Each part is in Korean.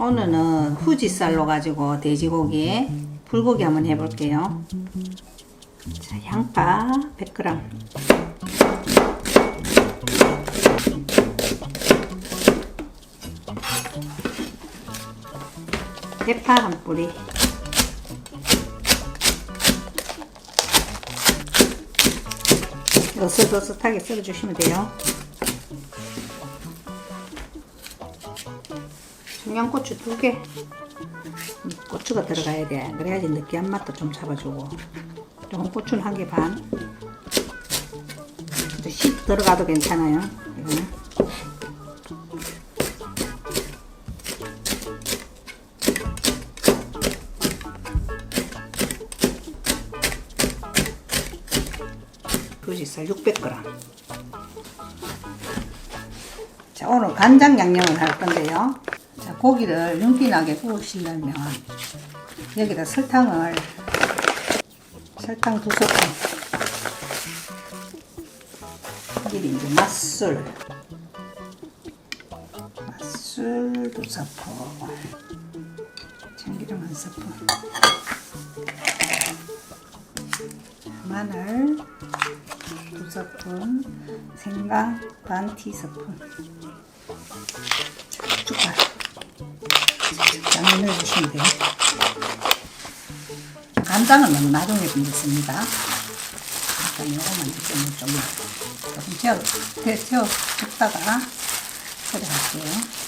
오늘은 후지살로 가지고 돼지고기, 불고기 한번 해볼게요. 자, 양파 100g. 대파 한 뿌리. 어슷어슷하게 썰어주시면 돼요. 청양고추 두 개. 음, 고추가 들어가야 돼. 그래야지 느끼한 맛도 좀 잡아주고. 조금 고추는 한 개 반. 이제 씨 들어가도 괜찮아요. 이거는. fu지살 600g. 자, 오늘 간장 양념을 할 건데요. 자, 고기를 윤기나게 구우시려면 여기다 설탕을 설탕 두 스푼. 여기 이제 맛술 맛술 두 스푼. 참기름 한 스푼. 마늘 두 스푼, 생강 반 티스푼, 숟갈 양을 넣어주시면 돼요. 간장은 너무 나중에 넣습니다. 일단 요거만 좀, 좀, 조금 재- 재워 줬다가 썰어갈게요.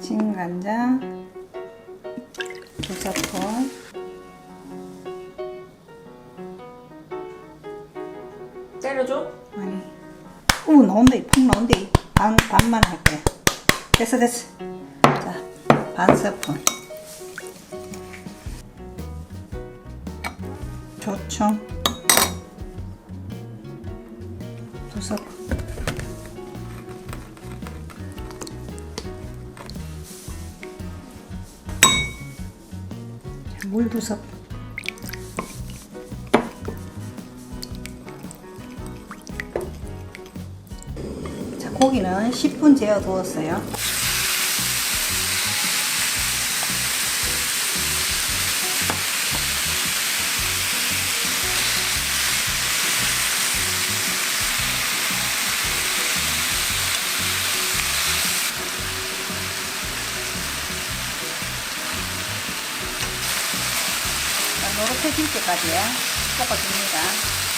진간장 두 스푼 때려줘? 아니. 우 나온대 푹 나온대 반, 반만 할 거야. 됐어 됐어. 자반 스푼 조청. 두 스푼 물두 스푼 자, 고기는 10분 재워 두었어요. 노릇해질 때까지 볶아줍니다.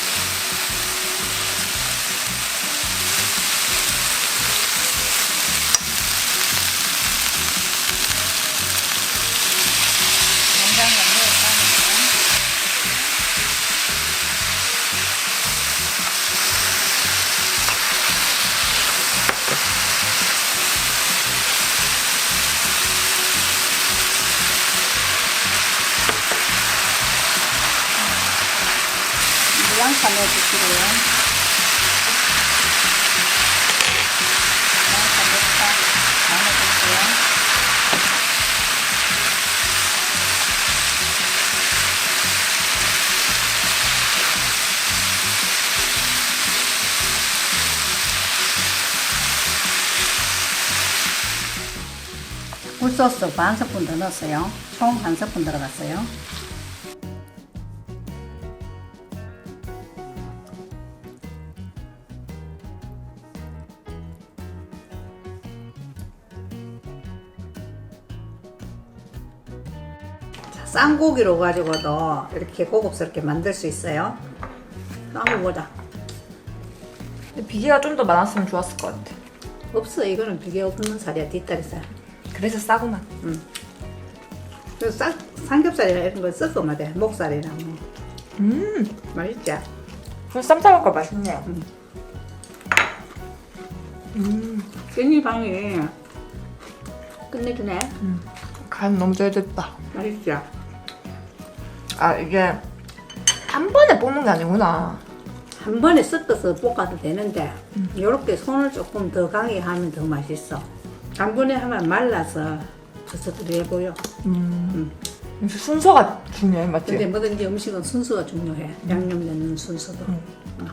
넣다 나눠줄게요. 굴소스 반 스푼 더 넣었어요. 총 한 스푼 들어갔어요. 쌍고기로 가지고도 이렇게 고급스럽게 만들 수 있어요. 한번 보자. 근데 비계가 좀 더 많았으면 좋았을 것 같아. 없어 이거는 비계 없는 살이야 뒷다리살. 그래서 싸구나. 그래서 쌍, 삼겹살이나 이런 거 섞어 먹어 목살이나 뭐 음, 맛있지? 그래서 쌈 싸먹을까 맛있네요. 깻잎방이 끝내주네 간 너무 잘 됐다. 맛있지? 아 이게 한 번에 볶는 게 아니구나. 한 번에 섞어서 볶아도 되는데 이렇게 손을 조금 더 강하게 하면 더 맛있어 한 번에 하면 말라서 버섯들해 보여 음. 음. 순서가 중요해 맞지? 근데 뭐든지 음식은 순서가 중요해. 양념 넣는 순서도. 응. 어.